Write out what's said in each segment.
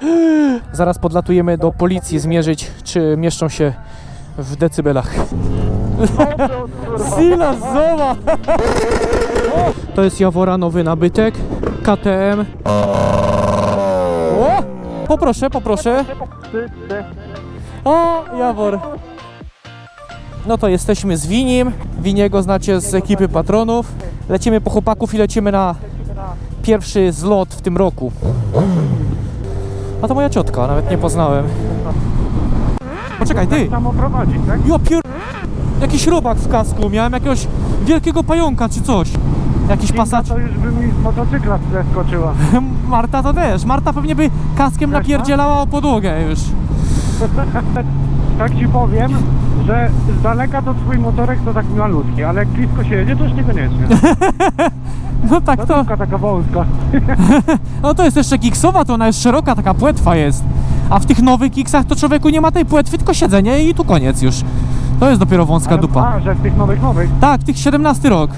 Zaraz podlatujemy do policji zmierzyć, czy mieszczą się w decybelach. Silas, zobacz! To jest Jawora nowy nabytek, KTM. O! Poproszę, poproszę. O, Jawor. No to jesteśmy z Winim. Winiego znacie z ekipy patronów. Lecimy po chłopaków i lecimy na pierwszy zlot w tym roku. A to moja ciotka, nawet nie poznałem. Poczekaj, ty! Samo prowadzi, tak? Jo, pier... Jakiś robak w kasku, miałem jakiegoś wielkiego pająka czy coś. Jakiś pasacz. To już by mi z motocykla zeskoczyła. Marta to też. Marta pewnie by kaskiem napierdzielała o podłogę już. Tak ci powiem, że z daleka to twój motorek to tak malutki, ale jak blisko się jedzie, to już niekoniecznie. No tak to. Taka taka wąska. No to jest jeszcze kiksowa, to ona jest szeroka, taka płetwa jest. A w tych nowych kiksach to człowieku nie ma tej płetwy, tylko siedzenie i tu koniec już. To jest dopiero wąska Ale- dupa. A, że w tych nowych, nowych. Tak, tych 17 rok.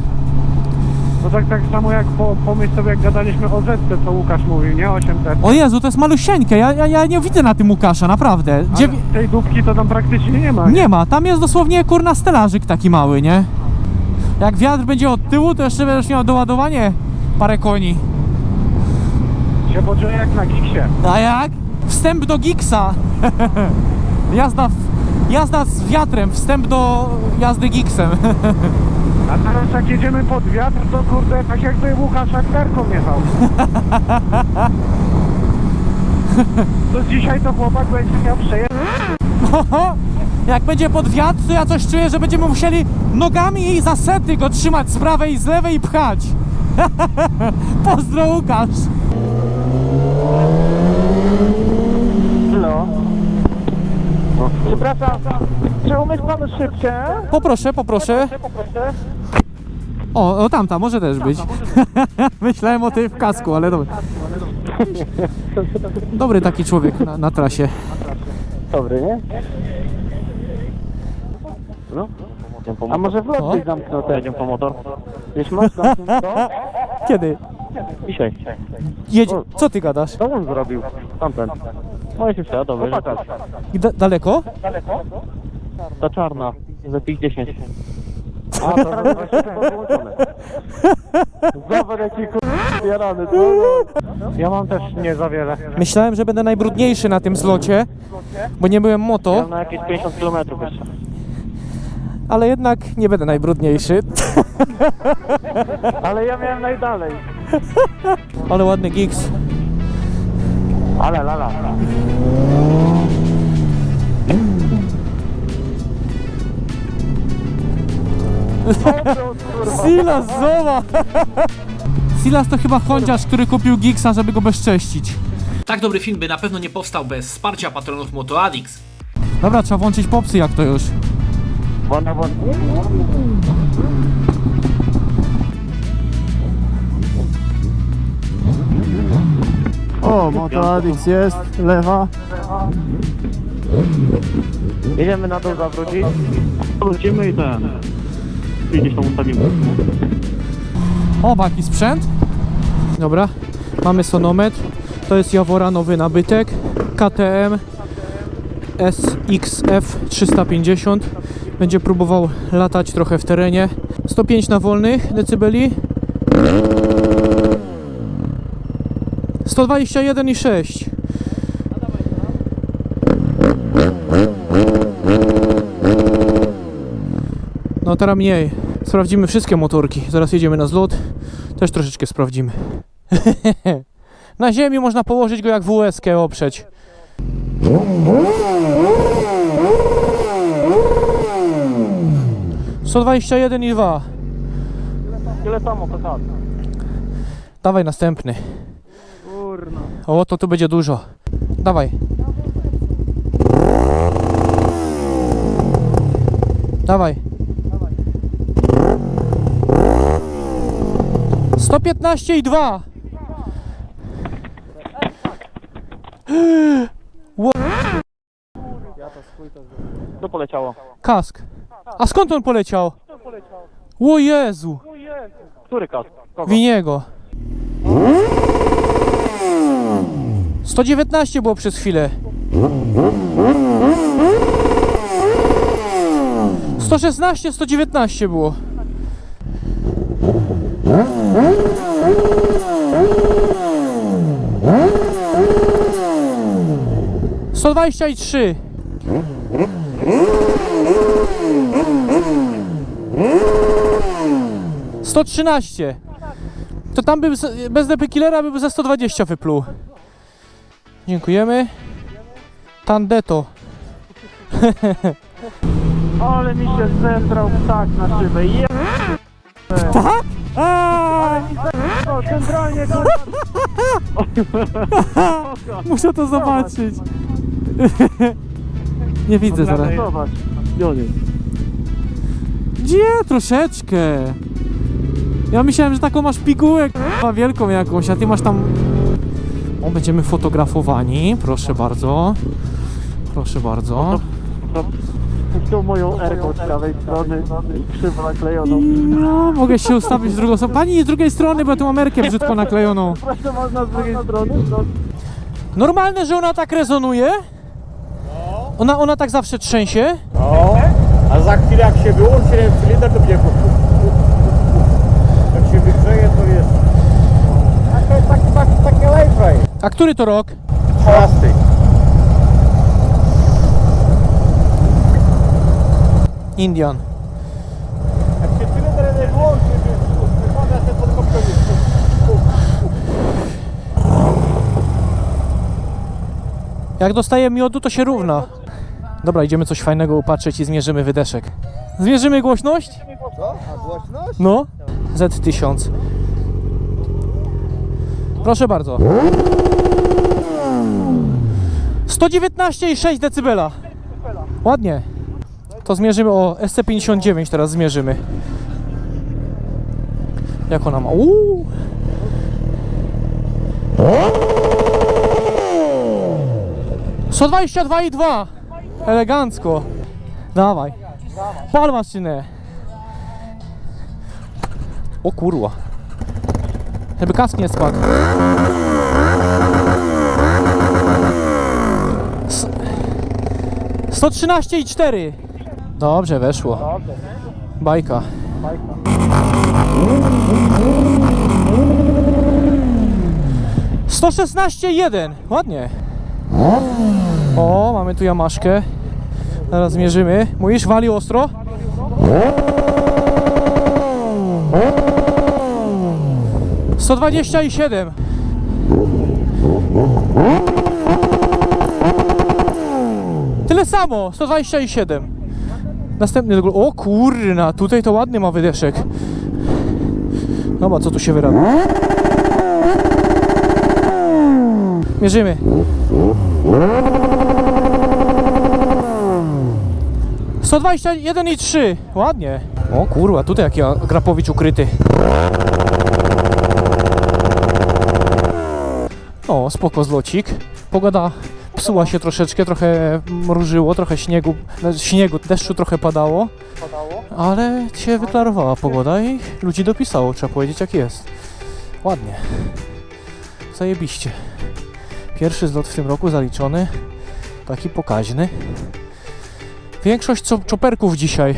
No tak, tak samo jak po, pomyśl sobie, jak gadaliśmy o Zetce, co Łukasz mówił, nie? 800. O Jezu, to jest malusieńkie, ja, ja, ja nie widzę na tym Łukasza, naprawdę. Ale Dziewi- tej dupki to tam praktycznie nie ma. Nie ma, tam jest dosłownie kurna stelażyk taki mały, nie? Jak wiatr będzie od tyłu, to jeszcze będziesz miał doładowanie parę koni. Się poczuję jak na giksie. A jak? Wstęp do Giksa. jazda, w, jazda z wiatrem, wstęp do jazdy Giksem. A teraz jak jedziemy pod wiatr, to kurde, tak jakby Łukasz akterką jechał. To dzisiaj to chłopak będzie miał przejechać. Jak będzie pod wiatr, to ja coś czuję, że będziemy musieli nogami i za sety go trzymać z prawej i z lewej i pchać. Pozdro Łukasz. No. Przepraszam, czy umyć panu szybkę? Poproszę, poproszę. Poproszę. O, o tamta, może też być. Myślałem o tej w kasku, ale dobra. Dobry taki człowiek na, na trasie. Dobry, nie? No. A może w O. lot byś zamknął ten? Jedziemy po motor. Gdzieś masz zamknąć to? Kiedy? Dzisiaj. Jedzie. Co ty gadasz? Co on zrobił? Tamten. Moje się wsiada, dobrze. I Da daleko? Ta czarna. Za 10. A, to właśnie to wyłączone. Zobacz jaki Ja mam też nie za wiele. Myślałem, że będę najbrudniejszy na tym zlocie, bo nie byłem moto, Mam na jakieś 50 km jeszcze. Ale jednak nie będę najbrudniejszy. Ale ja miałem najdalej. Ale ładny gigs. Ale lala. Silas, zobacz! Silas to chyba chądziarz, który kupił gigsa, żeby go bezcześcić. Tak dobry film by na pewno nie powstał bez wsparcia patronów MotoAddicts. Dobra, trzeba włączyć popsy jak to już. Wona, wona. O, Motoradix jest, lewa. Jedziemy na dół zawrócić. Wrócimy i ten. I gdzieś tam ustawimy. O, jaki sprzęt. Dobra, mamy sonometr. To jest Jawora nowy nabytek. KTM SXF 350. Będzie próbował latać trochę w terenie. 105 na wolnych decybeli. 121,6. No teraz mniej. Sprawdzimy wszystkie motorki. Zaraz jedziemy na zlot. Też troszeczkę sprawdzimy. na ziemi można położyć go jak WSK oprzeć. Sto dwadzieścia jeden i dwa. Tyle samo, to tak. Dawaj następny. Kurno. O, to tu będzie dużo. Dawaj. Dawaj. 115 i 2. To poleciało. Kask. A skąd on poleciał? O Jezu. Który kask? Kogo? Winiego. 119 było przez chwilę. 116, 119 było. Sto dwadzieścia i trzy. Sto trzynaście. To tam by bez DP Killera by za 120 wypluł. Dziękujemy. Tandeto. Ale mi się zestrał ptak na szybę. Je... Tak? Aaaa! O, centralnie Muszę to zobaczyć. Nie widzę zaraz. Gdzie? Troszeczkę. Ja myślałem, że taką masz pigułę k***a, wielką jakąś, a ty masz tam... O, będziemy fotografowani. Proszę bardzo. Proszę bardzo. Tu moją erką z prawej strony krzywo naklejoną. No, mogę się ustawić z drugą stronę. Pani z drugiej strony, bo ja tu mam merkę brzydko naklejoną. Proszę można z drugiej strony? Normalne, że ona tak rezonuje? Ona, ona tak zawsze trzęsie? No, a za chwilę jak się wyłączy ten cylinder, to będzie wygrzeje, to jest... Takie, takie, takie, takie lejfej. A który to rok? 13. Indian. Jak się cylinder nie wyłączy, to wypada się pod kopionie. Jak dostaje miodu, to się równa. Dobra, idziemy coś fajnego upatrzeć i zmierzymy wydeszek. Zmierzymy głośność? Co? A głośność? No. Z1000. Proszę bardzo. 119,6 dB. Ładnie. To zmierzymy o SC59 teraz zmierzymy. Jak ona ma? Uuu. 22,2 Elegancko. Dawaj. Pal maszynę. O kurwa. Żeby kask nie spadł. S- 113 i 4. Dobrze, weszło. Bajka. Sto szesnaście jeden. Ładnie. O, mamy tu jamaszkę. Zaraz zmierzymy. Mówisz, wali ostro? Sto dwadzieścia i siedem. Tyle samo, 127. Następny do. O kurna, tutaj to ładny ma wydeszek. Dobra, co tu się wyrabia? Mierzymy. Sto dwadzieścia jeden i trzy. Ładnie. O kurwa, tutaj jaki Grapowicz ukryty. O, spoko zlocik. Pogoda psuła się troszeczkę, trochę mrużyło, trochę śniegu, znaczy śniegu, deszczu trochę padało. Ale się wyklarowała pogoda i ludzi dopisało, trzeba powiedzieć jak jest. Ładnie. Zajebiście. Pierwszy zlot w tym roku zaliczony. Taki pokaźny. Większość co, czoperków dzisiaj.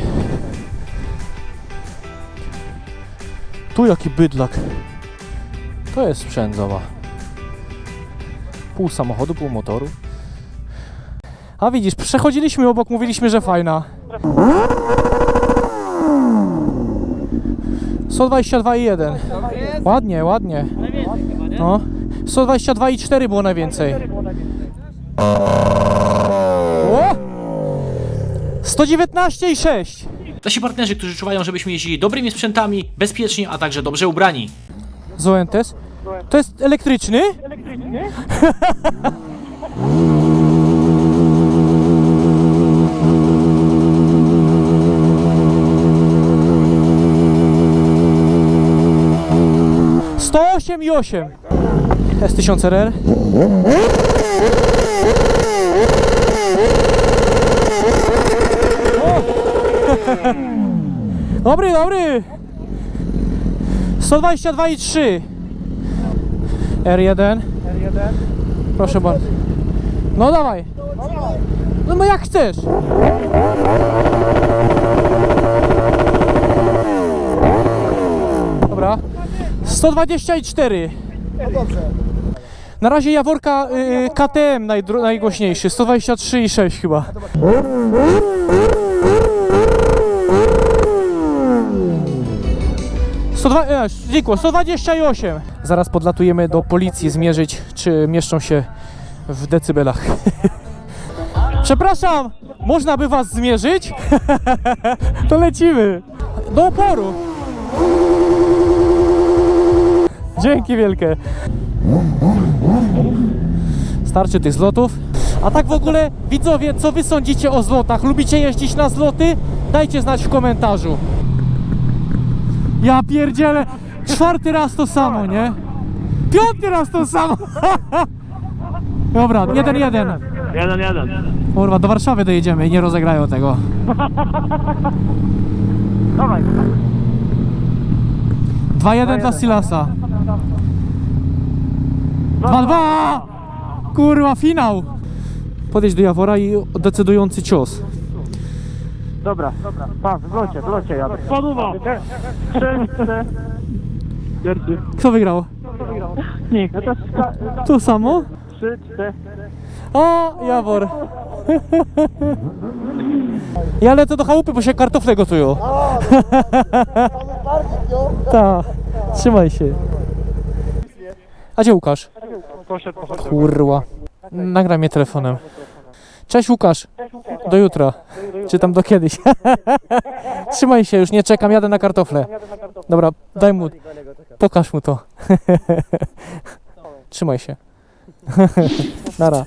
Tu jaki bydlak. To jest sprzęt, zobacz. Pół samochodu, pół motoru. A widzisz, przechodziliśmy obok, mówiliśmy, że fajna. 122,1. Ładnie, ładnie. No. 122,4 było najwięcej. O! 119,6. Nasi partnerzy, którzy czuwają, żebyśmy jeździli dobrymi sprzętami, bezpiecznie, a także dobrze ubrani. Zoentes. To jest elektryczny? Sto osiem i osiem. S1000RR. O! Dobry, dobry. 122 i 3 R1 Proszę bardzo. No dawaj. No, no jak chcesz. Dobra. 124. Na razie Jaworka y, KTM najdro- najgłośniejszy. 123,6 chyba. E, Znikło, 128. Zaraz podlatujemy do policji zmierzyć, czy mieszczą się w decybelach. Przepraszam, można by was zmierzyć? to lecimy. Do oporu. Dzięki wielkie. Starczy tych zlotów. A tak w ogóle, widzowie, co wy sądzicie o zlotach? Lubicie jeździć na zloty? Dajcie znać w komentarzu. Ja pierdzielę, czwarty raz to samo, nie? Piąty raz to samo! Dobra, jeden, jeden. Jeden, jeden. Kurwa, do Warszawy dojedziemy i nie rozegrają tego. Dawaj. 2-1 dla Silasa. 2-2! Kurwa, finał! Podejdź do Jawora i decydujący cios. Dobra, dobra. Pa, w locie, w locie jadę. Panuwa! Trzy, cztery. Pierwszy. Kto wygrał? Nikt. No to jest ka- To samo? trzy, cztery. O, Jawor. Ja lecę do chałupy, bo się kartofle gotują. Tak, trzymaj się. A gdzie Łukasz? Poszedł, poszedł. Kurwa. Nagraj mnie telefonem. Cześć Łukasz. Do jutra. Czy tam do kiedyś. Trzymaj się, już nie czekam, jadę na kartofle. Dobra, daj mu. Pokaż mu to. Trzymaj się. Nara.